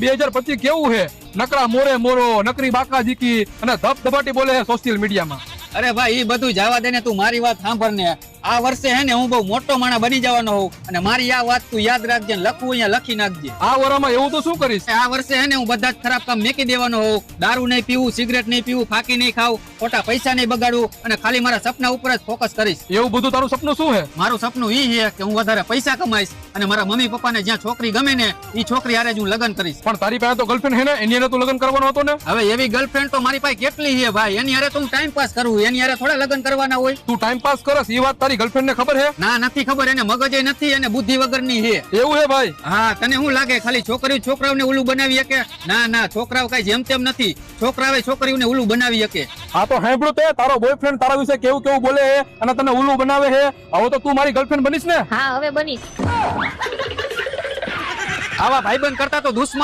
બે હજાર પચીસ કેવું છે? નકરા મોરે મોરો, નકરી બાકા જીકી અને ધબ ધબાટી બોલે સોશિયલ મીડિયામાં અરે ભાઈ એ બધું જવા દે ને તું મારી વાત સાંભળ ને. આ વર્ષે હે ને હું બહુ મોટો માણા બની જવાનો હોઉં અને મારી આ વાત તું યાદ રાખજે ને લખવું અહીંયા લખી નાખજે. આ વરામાં એવું તો શું કરીશ? આ વર્ષે હે ને હું બધા જ ખરાબ કામ મેકી દેવાનો હોઉં. દારૂ નહીં પીવું સિગરેટ નહીં પીવું ફાકી નહીં ખાવું ખોટા પૈસા નહીં બગાડવું અને ખાલી મારા સપના ઉપર જ ફોકસ કરીશ. એવું બધું તારું સપનું શું છે મારું સપનું ઈ છે કે હું વધારે પૈસા કમાઈશ અને મારા મમ્મી પપ્પાને જ્યાં છોકરી ગમે ને ઈ છોકરી હારે જ હું લગ્ન કરીશ. પણ તારી પાસે તો ગર્લફ્રેન્ડ હે ને? એની હારે તું લગ્ન કરવાનો હતો ને? હવે એવી ગર્લફ્રેન્ડ તો મારી પાસે કેટલી છે ભાઈ? એની હારે તો હું ટાઈમ પાસ કરું. એની હારે થોડા લગ્ન કરવાના હોય. તું ટાઈમ પાસ કરસ એ વાત તારી ગર્લફ્રેન્ડ ને ખબર હે? ના નથી ખબર. એને મગજ નથી અને બુદ્ધિ વગરની છે એવું હે ભાઈ? હા તને શું લાગે ખાલી છોકરીઓ છોકરાઓને ઉલ્લુ બનાવી શકે? ના ના છોકરાઓ કઈ જેમ તેમ નથી. છોકરાઓ છોકરીઓને ઉલ્લુ બનાવી શકે. હા તો સાંભળ્યું તે તારો બોયફ્રેન્ડ તારા વિશે કેવું કેવું બોલે છે અને તને ઉલ્લુ બનાવે છે હવે તો તું મારી ગર્લફ્રેન્ડ બનીશ ને? હા હવે બનીશ. આવા ભાઈબંધ કરતા તો દુશ્મન